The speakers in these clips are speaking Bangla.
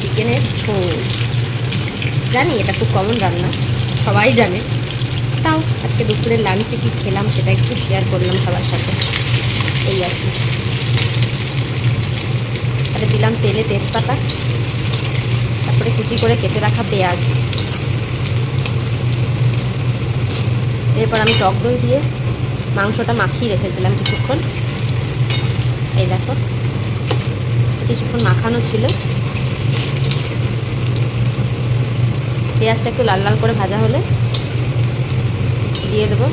চিকেনের ঝোল। জানি, এটা খুব কমন রান্না। সবাই জানে। তাও, আজকে দুপুরের লাঞ্চে কি খেলাম সেটা একটু শেয়ার করলাম সবার সাথে। এই আর কি। তাহলে দিলাম তেলে তেজপাতা। তারপরে কুচি করে কেটে রাখা পেঁয়াজ। এরপর আমি টক দই দিয়ে মাংসটা মাখিয়ে রেখেছিলাম কিছুক্ষণ। এই দেখো। কিছুক্ষণ মাখানো ছিল। পেঁয়াজটা একটু লাল লাল করে ভাজা হলে দিয়ে দেবো।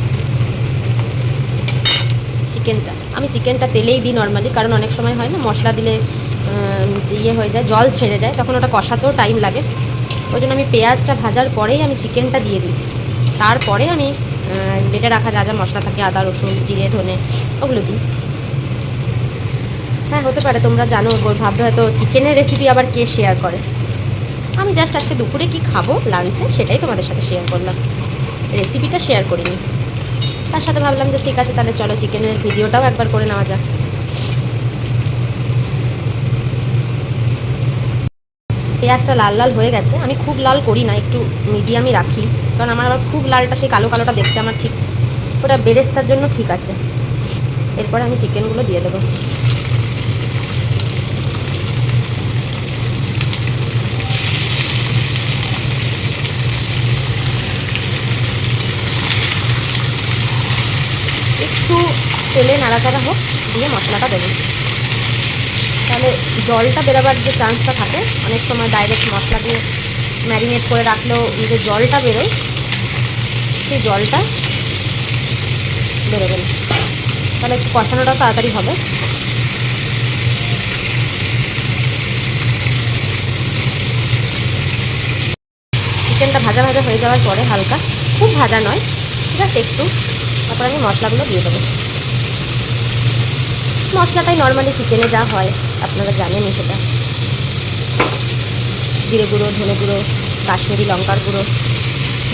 চিকেনটা। আমি চিকেনটা তেলেই দিই নর্মালি কারণ অনেক সময় হয় না, মশলা দিলে ইয়ে হয়ে যায়, জল ছেড়ে যায়, তখন ওটা কষাতেও টাইম লাগে। ওই জন্য আমি পেঁয়াজটা ভাজার পরেই আমি চিকেনটা দিয়ে দিই। তারপরে আমি বেটে রাখা যা যা মশলা থাকে, আদা, রসুন, জিরে, ধনে, ওগুলো দিই। হ্যাঁ হতে পারে, তোমরা জানো ভাববে হয়তো চিকেনের রেসিপি আবার কে শেয়ার করে? আমি জাস্ট আজকে দুপুরে কি খাব লাঞ্চে সেটাই তোমাদের সাথে শেয়ার করলাম। রেসিপিটা শেয়ার করিনি। তার সাথে ভাবলাম যে ঠিক আছে, তাহলে চলো চিকেনের ভিডিওটাও একবার করে নেওয়া যাক। পেঁয়াজটা লাল লাল হয়ে গেছে। আমি খুব লাল করি না, একটু মিডিয়ামই রাখি। কারণ আমার আবার খুব লালটা, সেই কালো কালোটা দেখতে আমার ঠিক ওটা বেরেস্তার জন্য ঠিক আছে। এরপরে আমি চিকেনগুলো দিয়ে দেবো। একটু তেলে নাড়াচাড়া হোক, দিয়ে মশলাটা দেবেন তাহলে জলটা বেরোবার যে চান্সটা থাকে, অনেক সময় ডাইরেক্ট মশলা দিয়ে ম্যারিনেট করে রাখলেও যে জলটা বেরোয়, সেই জলটা বেরোবেন তাহলে একটু কষানোটা তাড়াতাড়ি হবে। চিকেনটা ভাজা ভাজা হয়ে যাওয়ার পরে হালকা, খুব ভাজা নয় ঠিক আছে একটু তারপর আমি মশলাগুলো দিয়ে দেবো। মশলাটাই নর্মালি চিকেনে যা হয়, আপনারা জানেনই সেটা। জিরে গুঁড়ো, ধনে গুঁড়ো, কাশ্মীরি লঙ্কার গুঁড়ো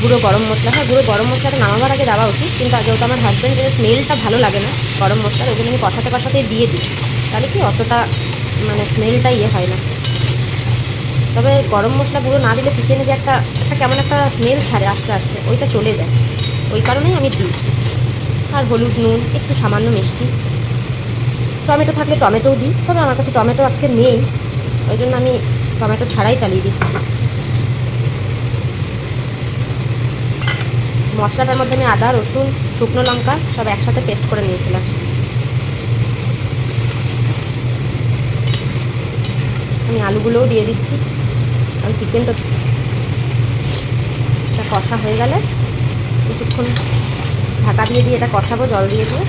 গুঁড়ো গরম মশলা। হ্যাঁ গুঁড়ো গরম মশলাটা নামাবার আগে দেওয়া উচিত, কিন্তু যেহেতু আমার হাজব্যান্ডের স্মেলটা ভালো লাগে না, গরম মশলার জন্য আমি কথাতে কষাতে দিয়ে দিই। তাহলে কি অতটা মানে স্মেলটা ইয়ে হয় না। তবে গরম মশলা গুঁড়ো না দিলে চিকেনে যে একটা একটা কেমন একটা স্মেল ছাড়ে, আস্তে আস্তে, ওইটা চলে যায়। ওই কারণেই আমি দিই। আর হলুদ নুন, একটু সামান্য মিষ্টি। টমেটো থাকলে টমেটোও দিই, তবে আমার কাছে টমেটো আজকে নেই। ওই জন্য আমি টমেটো ছাড়াই চালিয়ে দিচ্ছি। মশলাটার মধ্যে আমি আদা, রসুন, শুকনো লঙ্কা সব একসাথে পেস্ট করে নিয়েছিলাম। আমি আলুগুলোও দিয়ে দিচ্ছি। আমি চিকেন তো কষা হয়ে গেলে কিছুক্ষণ ঢাকা দিয়ে দিয়ে এটা কষাবো, জল দিয়ে দিয়ে।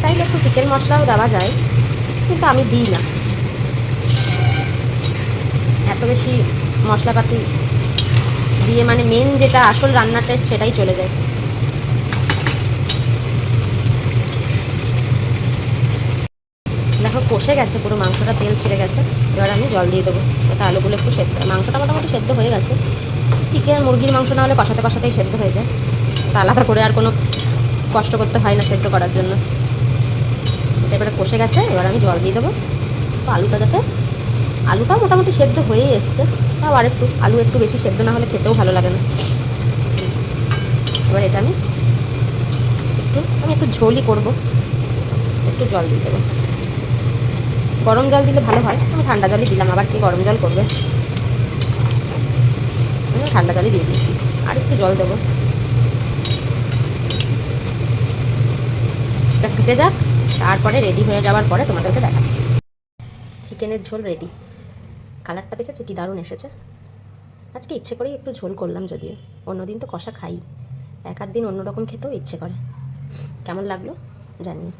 চাইলে একটু চিকেন মশলাও দেওয়া যায়, কিন্তু আমি দিই না। এত বেশি মশলাপাতি দিয়ে মানে মেন যেটা আসল রান্নাটা সেটাই চলে যায়। দেখো গেছে, পুরো মাংসটা তেল ছিঁড়ে গেছে। এবার আমি জল দিয়ে দেবো। যাতে আলুগুলো একটু সেদ্ধ, মাংসটা মোটামুটি সেদ্ধ হয়ে গেছে। চিকেন, মুরগির মাংস না হলে কষাতে কষাতেই সেদ্ধ হয়ে যায়। তা আলাদা করে আর কোনো কষ্ট করতে হয় না সেদ্ধ করার জন্য। এটা এবারে কষে গেছে, এবার আমি জল দিয়ে দেবো। তো আলুটা যাতে আলুটা মোটামুটি সেদ্ধ হয়েই এসছে। তাও আর একটু, আলু একটু বেশি সেদ্ধ না হলে খেতেও ভালো লাগে না। এবার এটা আমি একটু আমি একটু ঝোলই করব। একটু জল দিয়ে দেবো। গরম জল দিলে ভালো হয়। আমি ঠান্ডা জলই দিলাম, আবার কে গরম জল করবে? আমি ঠান্ডা জলই দিয়ে দিয়েছি। আর একটু জল দেবো। ফুটে যাক, তারপরে রেডি হয়ে যাওয়ার পরে তোমাদেরকে দেখাচ্ছি। চিকেনের ঝোল রেডি কালারটা দেখেছ কি দারুণ এসেছে। আজকে ইচ্ছে করেই একটু ঝোল করলাম যদিও। অন্যদিন তো কষা খাই। এক আধ দিন অন্যরকম খেতেও ইচ্ছে করে। কেমন লাগল? জানিও।